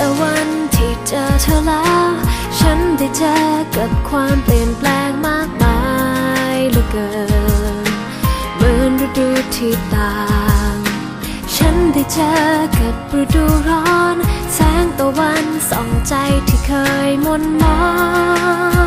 แต่วันที่เจอเธอแล้ว ฉันได้เจอกับความเปลี่ยนแปลงมากมายเหลือเกินเหมือนฤดูที่ต่าง ฉันได้เจอกับฤดูร้อน แสงตะวันส่องใจที่เคยมนมอง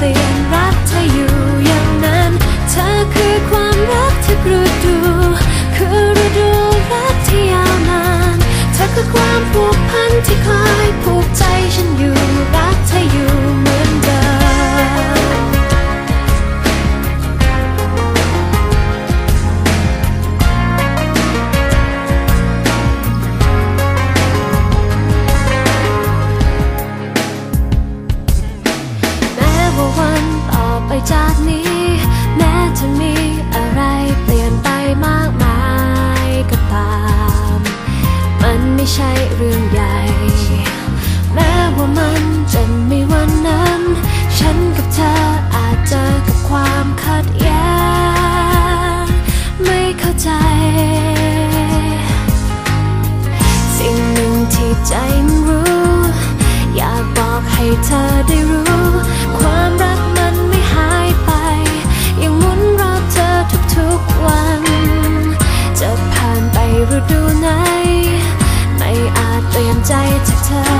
ฉั จากนี้ แม้จะมีอะไรเปลี่ยนไปมากมายก็ตาม มันไม่ใช่เรื่องใหญ่ แม้ว่ามันจะมีวันนั้น ฉันกับเธออาจเจอกับความขัดแย้งไม่เข้าใจ สิ่งหนึ่งที่ใจมันรู้ อยากบอกให้เธอได้รู้ ดูไหน ไม่อาจเปลี่ยนใจจากเธอ